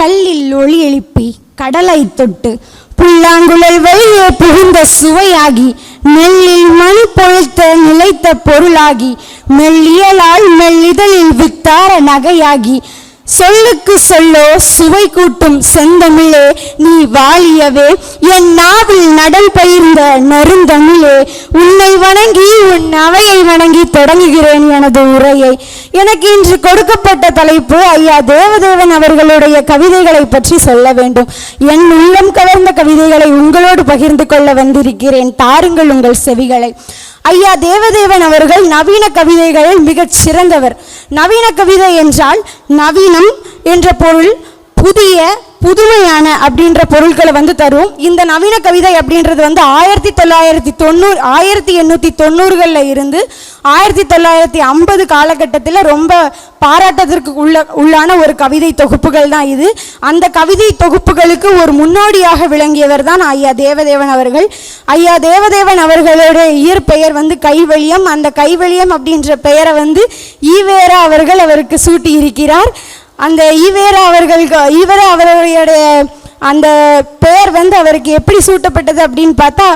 கல்லில் ஒளி எழுப்பி கடலை தொட்டு புல்லாங்குழல் வழியே புகுந்த சுவையாகி நெல்லில் மணி பொழுத்த நிலைத்த பொருளாகி மெல்லியலால் மெல்லிதழில் வித்தார நகையாகி சொல்லுக்கு சொல்லோ சுவை கூட்டும் செந்தமிழே நீ வாழியவே என் நாவில் நடல் பயிர்ந்த நருந்தமிழே உன்னை வணங்கி உன் அவையை வணங்கி தொடங்குகிறேன் எனது உரையை. எனக்கு இன்று கொடுக்கப்பட்ட தலைப்பு ஐயா தேவதேவன் அவர்களுடைய கவிதைகளை பற்றி சொல்ல வேண்டும். என் உள்ளம் கவர்ந்த கவிதைகளை உங்களோடு பகிர்ந்து கொள்ள வந்திருக்கிறேன். தாருங்கள் உங்கள் செவிகளை. ஐயா தேவதேவன் அவர்கள் நவீன கவிதைகளில் மிகச் சிறந்தவர். நவீன கவிதை என்றால் நவீனம் என்ற பொருள் புதிய புதுமையான அப்படின்ற பொருட்களை வந்து தரும். இந்த நவீன கவிதை அப்படின்றது வந்து ஆயிரத்தி தொள்ளாயிரத்தி தொண்ணூறு ஆயிரத்தி எண்ணூற்றி தொண்ணூறுகளில் இருந்து ஆயிரத்தி தொள்ளாயிரத்தி ஐம்பது காலகட்டத்தில் ரொம்ப பாராட்டத்திற்கு உள்ள உள்ளான ஒரு கவிதை தொகுப்புகள் தான் இது. அந்த கவிதை தொகுப்புகளுக்கு ஒரு முன்னோடியாக விளங்கியவர் தான் ஐயா தேவதேவன் அவர்கள். ஐயா தேவதேவன் அவர்களுடைய இயற்பெயர் வந்து கைவழியம் அந்த கைவழியம் அப்படின்ற பெயரை வந்து ஈவேரா அவர்கள் அவருக்கு சூட்டி இருக்கிறார் அந்த ஈவேரா அவர்களுக்கு ஈவேரா அவர்களுடைய அந்த பெயர் வந்து அவருக்கு எப்படி சூட்டப்பட்டது அப்படின்னு பார்த்தா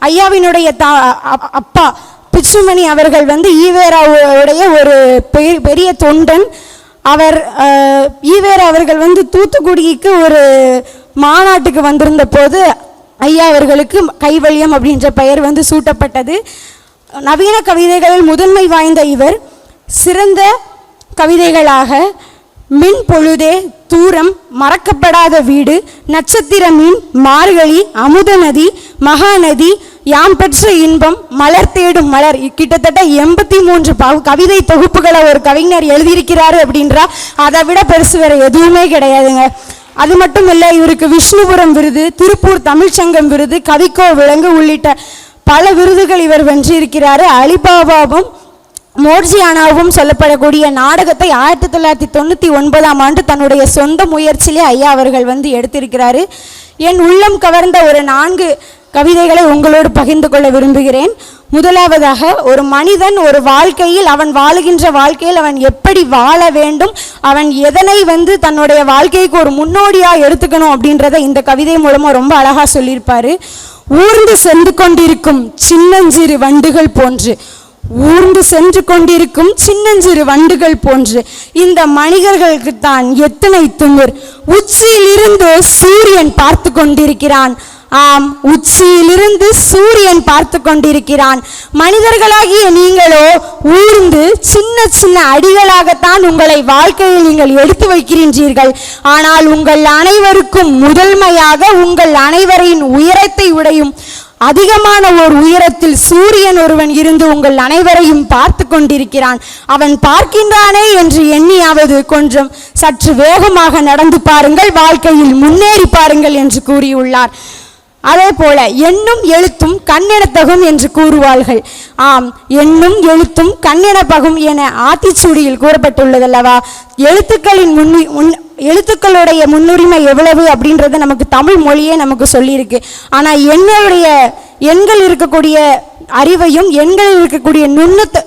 ஐயாவினுடைய தா அப்- அப்பா பிச்சுமணி அவர்கள் வந்து ஈவேராவுடைய ஒரு பெரிய பெரிய தொண்டன். அவர் ஈவேரா அவர்கள் வந்து தூத்துக்குடிக்கு ஒரு மாநாட்டுக்கு வந்திருந்த போது ஐயா அவர்களுக்கு கைவல்யம் அப்படின்ற பெயர் வந்து சூட்டப்பட்டது. நவீன கவிதைகளில் முதன்மை வாய்ந்த இவர். சிறந்த கவிதைகளாக மின் பொழுதே தூரம் மறக்கப்படாத வீடு நட்சத்திர மீன் மார்கழி அமுத நதி மகாநதி யாம் பெற்ற இன்பம் மலர் தேடும் மலர். கிட்டத்தட்ட எண்பத்தி மூன்று கவிதை தொகுப்புகளை ஒரு கவிஞர் எழுதியிருக்கிறாரு அப்படின்றா அதை விட பெருசு வேற எதுவுமே கிடையாதுங்க. அது மட்டும் இல்லை இவருக்கு விஷ்ணுபுரம் விருது திருப்பூர் தமிழ்ச்சங்கம் விருது கவிக்கோ விலங்கு உள்ளிட்ட பல விருதுகள் இவர் வென்றிருக்கிறாரு. அலிபாபாவும் மோர்ஜியானாவும் சொல்லப்படக்கூடிய நாடகத்தை ஆயிரத்தி தொள்ளாயிரத்தி தொண்ணூற்றி ஒன்பதாம் ஆண்டு தன்னுடைய சொந்த முயற்சியிலே ஐயா அவர்கள் வந்து எடுத்திருக்கிறாரு. என் உள்ளம் கவர்ந்த ஒரு நான்கு கவிதைகளை உங்களோடு பகிர்ந்து கொள்ள விரும்புகிறேன். முதலாவதாக ஒரு மனிதன் ஒரு வாழ்க்கையில் அவன் வாழுகின்ற வாழ்க்கையில் அவன் எப்படி வாழ வேண்டும் அவன் எதனை வந்து தன்னுடைய வாழ்க்கைக்கு ஒரு முன்னோடியாக எடுத்துக்கணும் அப்படின்றத இந்த கவிதை மூலமாக ரொம்ப அழகாக சொல்லியிருப்பார். ஊர்ந்து சென்று கொண்டிருக்கும் சின்னஞ்சிறு வண்டுகள் போன்று ஊர்ந்து சென்று கொண்டிருக்கும் சின்னஞ்சிறு வண்டுகள் போன்று இந்த மனிதர்களுக்கு தான் எத்தனை துமிர். உச்சியிலிருந்து சூரியன் பார்த்து கொண்டிருக்கிறான். ஆம் உச்சியிலிருந்து சூரியன் பார்த்து கொண்டிருக்கிறான். மனிதர்களாகிய நீங்களோ ஊர்ந்து சின்ன சின்ன அடிகளாகத்தான் உங்களை வாழ்க்கையில் நீங்கள் எடுத்து வைக்கின்றீர்கள். ஆனால் உங்கள் அனைவருக்கும் முதன்மையாக உங்கள் அனைவரின் உயரத்தை உடையும் அதிகமான ஒரு உயரத்தில் சூரியன் ஒருவன் இருந்து உங்கள் அனைவரையும் பார்த்து கொண்டிருக்கிறான். அவன் பார்க்கின்றானே என்று எண்ணியாவது கொஞ்சம் சற்று வேகமாக நடந்து பாருங்கள் வாழ்க்கையில் முன்னேறி பாருங்கள் என்று கூறியுள்ளார். அதே போல எண்ணும் எழுத்தும் கண்ணெனத்தகும் என்று கூறுவார்கள். ஆம் எண்ணும் எழுத்தும் கண்ணெடப்பகும் என ஆத்திச்சூடியில் கூறப்பட்டுள்ளதல்லவா? எழுத்துக்களின் முன் முன் எழுத்துக்களுடைய முன்னுரிமை எவ்வளவு அப்படின்றது நமக்கு தமிழ் மொழியே நமக்கு சொல்லியிருக்கு. ஆனால் எண்களுடைய எண்கள் இருக்கக்கூடிய அறிவையும் எண்களில் இருக்கக்கூடிய நுண்ணத்தை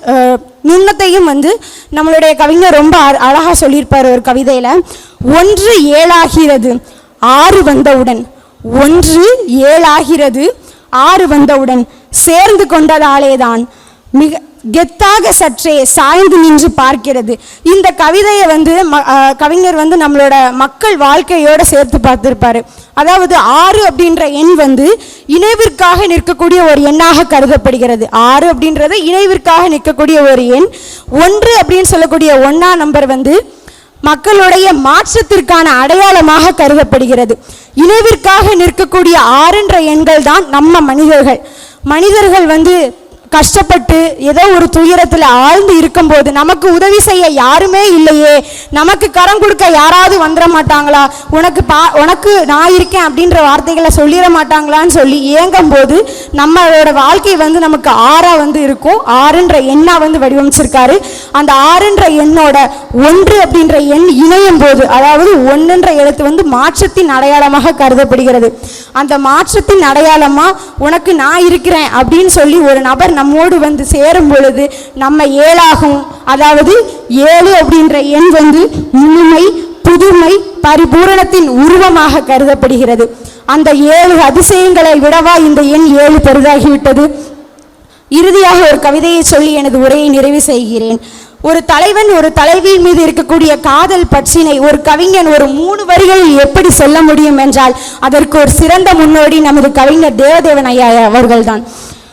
நுண்ணத்தையும் வந்து நம்மளுடைய கவிஞர் ரொம்ப அ- சொல்லியிருப்பார் ஒரு கவிதையில். ஒன்று ஏழாகிறது ஆறு வந்தவுடன் ஒன்று ஏழாகிறது. ஆறு வந்தவுடன் சேர்ந்து கொண்டதாலேதான் மிக கெத்தாக சற்றே சாய்ந்து நின்று பார்க்கிறது. இந்த கவிதையை வந்து ம- கவிஞர் வந்து நம்மளோட மக்கள் வாழ்க்கையோட சேர்த்து பார்த்துருப்பாரு. அதாவது ஆறு அப்படின்ற எண் வந்து இணைவிற்காக நிற்கக்கூடிய ஒரு எண்ணாக கருதப்படுகிறது. ஆறு அப்படின்றது இணைவிற்காக நிற்கக்கூடிய ஒரு எண். ஒன்று அப்படின்னு சொல்லக்கூடிய ஒன்னா நம்பர் வந்து மக்களுடைய மாற்றத்திற்கான அடையாளமாக கருதப்படுகிறது. இணைவிற்காக நிற்கக்கூடிய ஆறுன்ற எண்கள் தான் நம்ம மனிதர்கள். மனிதர்கள் வந்து கஷ்டப்பட்டு ஏதோ ஒரு துயரத்தில் ஆழ்ந்து இருக்கும்போது நமக்கு உதவி செய்ய யாருமே இல்லையே. நமக்கு கரம் கொடுக்க யாராவது வந்துட மாட்டாங்களா? உனக்கு பா உனக்கு நான் இருக்கேன் அப்படின்ற வார்த்தைகளை சொல்லிட மாட்டாங்களான்னு சொல்லி ஏங்கும் போது நம்மளோட வாழ்க்கை வந்து நமக்கு ஆறாக வந்து இருக்கும். ஆறுன்ற எண்ணாக வந்து வடிவமைச்சிருக்காரு. அந்த ஆறுன்ற எண்ணோட ஒன்று அப்படின்ற எண் இணையும் போது அதாவது ஒன்றுன்ற எழுத்து வந்து மாற்றத்தின் அடையாளமாக கருதப்படுகிறது. அந்த மாற்றத்தின் அடையாளமாக உனக்கு நான் இருக்கிறேன் அப்படின்னு சொல்லி ஒரு நபர் நம்மோடு வந்து சேரும் பொழுது நம்ம ஏழாகும். அதாவது ஏழு அப்படின்ற எண் வந்து முழுமை புதுமை பரிபூரணத்தின் உருவமாக கருதப்படுகிறது. அந்த ஏழு அதிசயங்களை விடவா இந்த எண் ஏழு பெரிதாகிவிட்டது. இறுதியாக ஒரு கவிதையை சொல்லி எனது உரையை நிறைவு செய்கிறேன். ஒரு தலைவன் ஒரு தலைவி மீது இருக்கக்கூடிய காதல் பற்றினை ஒரு கவிஞன் ஒரு மூணு வரிகளில் எப்படி சொல்ல முடியும் என்றால் அதற்கு ஒரு சிறந்த முன்னோடி நமது கவிஞர் தேவதேவன் ஐயா அவர்கள்தான்.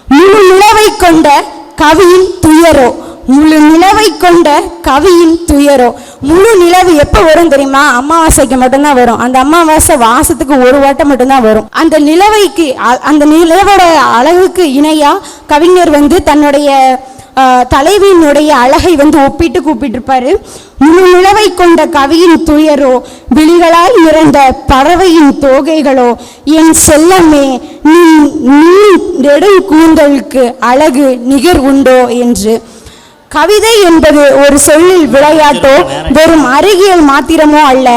முழு நிலவை கொண்ட கவியின் துயரோ முழு நிலவை கொண்ட கவியின் துயரோ. முழு நிலவு எப்போ வரும் தெரியுமா? அமாவாசைக்கு மட்டும்தான் வரும். அந்த அமாவாசை வாசத்துக்கு ஒரு வாட்டம் மட்டும்தான் வரும். அந்த நிலவைக்கு அ- அந்த நிலவோட அழகுக்கு இணையா கவிஞர் வந்து தன்னுடைய தலைவியினுடைய அழகை வந்து ஒப்பிட்டு கூப்பிட்டிருப்பாரு. முழு நிலவை கொண்ட கவியின் துயரோ விழிகளால் நிறைந்த பறவையின் தோகைகளோ என் செல்லமே நீ நீ நெடும் கூந்தலுக்கு அழகு நிகர் உண்டோ என்று. கவிதை என்பது ஒரு சொல்லில் விளையாட்டோ வெறும் அருகியல் மாத்திரமோ அல்ல.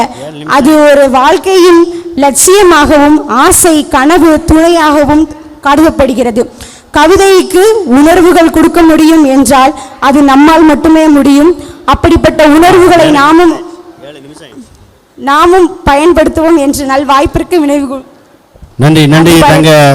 அது ஒரு வாழ்க்கையின் லட்சியமாகவும் ஆசை கனவு துணையாகவும் கருதப்படுகிறது. கவிதைக்கு உணர்வுகள் கொடுக்க முடியும் என்றால் அது நம்மால் மட்டுமே முடியும். அப்படிப்பட்ட உணர்வுகளை நாமும் நாமும் பயன்படுத்துவோம் என்று நல் வாய்ப்பிற்கு வினைவு நன்றி நன்றி தங்க